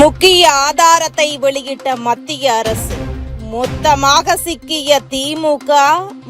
முக்கிய ஆதாரத்தை வெளியிட்ட மத்திய அரசு. மொத்தமாக சிக்கிய திமுக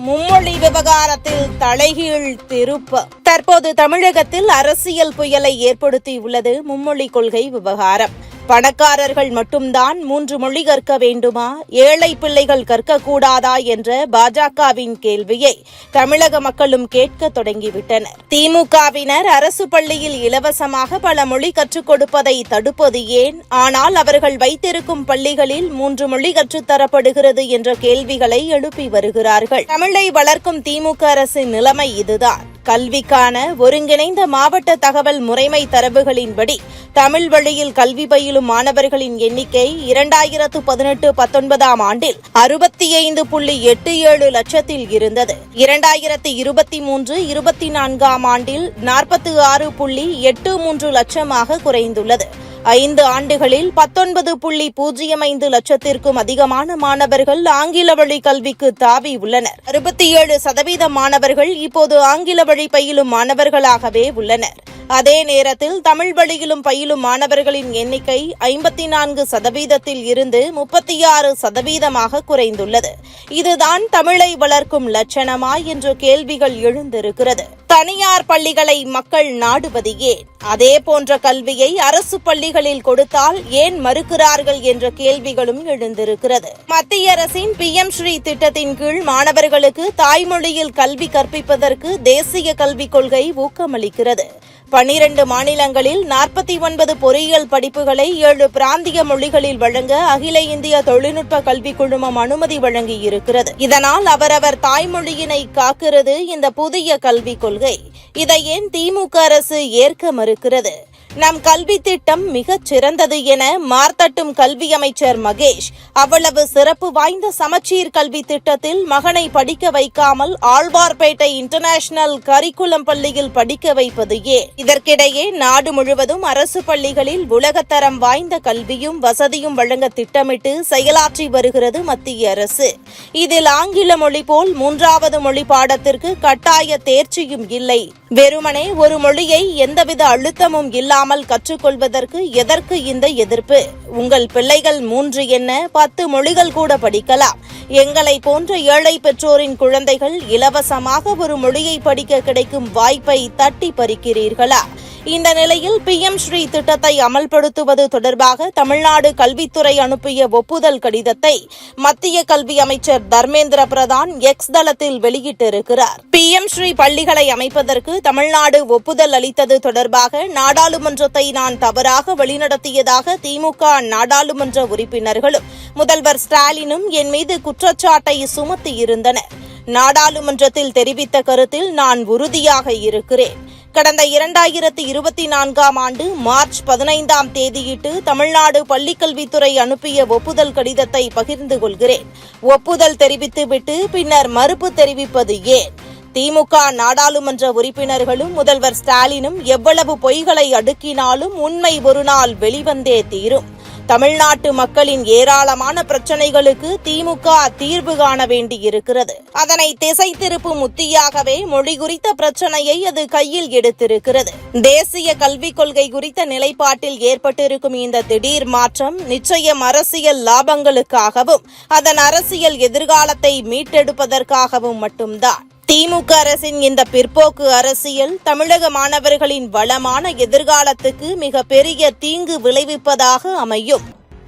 மும்மொழி விவகாரத்தில் தலைகீழ் திருப்பு. தற்போது தமிழகத்தில் அரசியல் புயலை ஏற்படுத்தியுள்ளது மும்மொழி கொள்கை விவகாரம். பணக்காரர்கள் மட்டும்தான் மூன்று மொழி கற்க வேண்டுமா? ஏழை பிள்ளைகள் கற்கக்கூடாதா என்ற பாஜகவின் கேள்வியை தமிழக மக்களும் கேட்க தொடங்கிவிட்டனர். திமுகவினர் அரசு பள்ளியில் இலவசமாக பல மொழி கற்றுக் கொடுப்பதை தடுப்பது ஏன்? ஆனால் அவர்கள் வைத்திருக்கும் பள்ளிகளில் மூன்று மொழி கற்றுத்தரப்படுகிறது என்ற கேள்விகளை எழுப்பி வருகிறார்கள். தமிழை வளர்க்கும் திமுக அரசின் நிலைமை இதுதான். கல்விக்கான ஒருங்கிணைந்த மாவட்ட தகவல் முறைமை தரவுகளின்படி தமிழ் வழியில் கல்வி பயிலும் மாணவர்களின் எண்ணிக்கை இரண்டாயிரத்து பதினெட்டு பத்தொன்பதாம் ஆண்டில் அறுபத்தி ஐந்து புள்ளி எட்டு ஏழு லட்சத்தில் இருந்தது. இரண்டாயிரத்து இருபத்தி மூன்று இருபத்தி நான்காம் ஆண்டில் நாற்பத்தி ஆறு புள்ளி எட்டு மூன்று லட்சமாக குறைந்துள்ளது. ஐந்து ஆண்டுகளில் பத்தொன்பது புள்ளி பூஜ்ஜியம் ஐந்து லட்சத்திற்கும் அதிகமான மாணவர்கள் ஆங்கில வழி கல்விக்கு தாவி உள்ளனர். அறுபத்தி ஏழு சதவீத மாணவர்கள் இப்போது ஆங்கில வழி பயிலும் மாணவர்களாகவே உள்ளனர். அதே நேரத்தில் தமிழ் வழியிலும் பயிலும் மாணவர்களின் எண்ணிக்கை ஐம்பத்தி நான்கு சதவீதத்தில் இருந்து முப்பத்தி ஆறு சதவீதமாக குறைந்துள்ளது. இதுதான் தமிழை வளர்க்கும் லட்சணமா என்ற கேள்விகள் எழுந்திருக்கிறது. தனியார் பள்ளிகளை மக்கள் நாடுவது ஏன்? அதே போன்ற கல்வியை அரசு பள்ளிகளில் கொடுத்தால் ஏன் மறுக்கிறார்கள் என்ற கேள்விகளும் எழுந்திருக்கிறது. மத்திய அரசின் பி எம் ஸ்ரீ திட்டத்தின் கீழ் மாணவர்களுக்கு தாய்மொழியில் கல்வி கற்பிப்பதற்கு தேசிய கல்விக் கொள்கை ஊக்கமளிக்கிறது. பனிரண்டு மாநிலங்களில் நாற்பத்தி ஒன்பது பொறியியல் படிப்புகளை ஏழு பிராந்திய மொழிகளில் வழங்க அகில இந்திய தொழில்நுட்ப கல்விக் குழுமம் அனுமதி வழங்கியிருக்கிறது. இதனால் அவரவர் தாய்மொழியினை காக்கிறது இந்த புதிய கல்விக் கொள்கை. இதை ஏன் திமுக அரசு ஏற்க மறுக்கிறது? நம் கல்வி திட்டம் மிகச் சிறந்தது என மார்த்தட்டும் கல்வி அமைச்சர் மகேஷ். அவ்வளவு சிறப்பு வாய்ந்த சமச்சீர் கல்வி திட்டத்தில் மகனை படிக்க வைக்காமல் ஆழ்வார்பேட்டை இன்டர்நேஷனல் கரிக்குலம் பள்ளியில் படிக்க வைப்பது ஏன் இதற்கிடையே நாடு முழுவதும் அரசு பள்ளிகளில் உலகத்தரம் வாய்ந்த கல்வியும் வசதியும் வழங்க திட்டமிட்டு செயலாற்றி வருகிறது மத்திய அரசு. இதில் ஆங்கில மொழி போல் மூன்றாவது மொழி பாடத்திற்கு கட்டாய தேர்ச்சியும் இல்லை. வெறுமனே ஒரு மொழியை எந்தவித அழுத்தமும் இல்லாமல் கற்றுக்கொள்வதற்கு எதற்கு இந்த எதிர்ப்பு? உங்கள் பிள்ளைகள் மூன்று என்ன? பத்து மொழிகள் கூட படிக்கலாம். எங்களை போன்ற ஏழை பெற்றோரின் குழந்தைகள் இலவசமாக ஒரு மொழியை படிக்க கிடைக்கும் வாய்ப்பை தட்டி பறிக்கிறீர்களா? இந்த நிலையில் பி எம் ஸ்ரீ திட்டத்தை அமல்படுத்துவது தொடர்பாக தமிழ்நாடு கல்வித்துறை அனுப்பிய ஒப்புதல் கடிதத்தை மத்திய கல்வி அமைச்சர் தர்மேந்திர பிரதான் எக்ஸ் தளத்தில் வெளியிட்டிருக்கிறார். பி எம் ஸ்ரீ பள்ளிகளை அமைப்பதற்கு தமிழ்நாடு ஒப்புதல் அளித்தது தொடர்பாக நாடாளுமன்றத்தை நான் தவறாக வழிநடத்தியதாக திமுக நாடாளுமன்ற உறுப்பினர்களும் முதல்வர் ஸ்டாலினும் என் மீது குற்றச்சாட்டை சுமத்தியிருந்தனர். நாடாளுமன்றத்தில் தெரிவித்த கருத்தில் நான் உறுதியாக இருக்கிறேன். கடந்த இரண்டாயிரத்தி இருபத்தி நான்காம் ஆண்டு மார்ச் பதினைந்தாம் தேதியிட்டு தமிழ்நாடு பள்ளிக்கல்வித்துறை அனுப்பிய ஒப்புதல் கடிதத்தை பகிர்ந்து கொள்கிறேன். ஒப்புதல் தெரிவித்துவிட்டு பின்னர் மறுப்பு தெரிவிப்பது ஏன்? திமுக நாடாளுமன்ற உறுப்பினர்களும் முதல்வர் ஸ்டாலினும் எவ்வளவு பொய்களை அடுக்கினாலும் உண்மை ஒரு நாள் வெளிவந்தே தீரும். தமிழ்நாட்டு மக்களின் ஏராளமான பிரச்சனைகளுக்கு திமுக தீர்வு காண வேண்டியிருக்கிறது. அதனை திசை திருப்பும் உத்தியாகவே மொழி குறித்த பிரச்சனையை அது கையில் எடுத்திருக்கிறது. தேசிய கல்விக் கொள்கை குறித்த நிலைப்பாட்டில் ஏற்பட்டிருக்கும் இந்த திடீர் மாற்றம் நிச்சயம் அரசியல் லாபங்களுக்காகவும் அதன் அரசியல் எதிர்காலத்தை மீட்டெடுப்பதற்காகவும் மட்டும்தான். திமுக அரசின் இந்த பிற்போக்கு அரசியல் தமிழக மாணவர்களின் வளமான எதிர்காலத்துக்கு மிக பெரிய தீங்கு விளைவிப்பதாக அமையும்.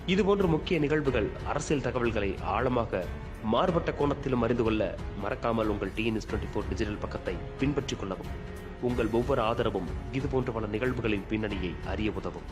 இதுபோன்ற முக்கிய நிகழ்வுகள் அரசியல் தகவல்களை ஆழமாக மாறுபட்ட கோணத்திலும் அறிந்து கொள்ள மறக்காமல் உங்கள் டிஎன்எஸ் டுவெண்ட்டி ஃபோர் டிஜிட்டல் பக்கத்தை பின்பற்றிக் கொள்ளவும். உங்கள் ஒவ்வொரு ஆதரவும் இதுபோன்ற பல நிகழ்வுகளின் பின்னணியை அறிய உதவும்.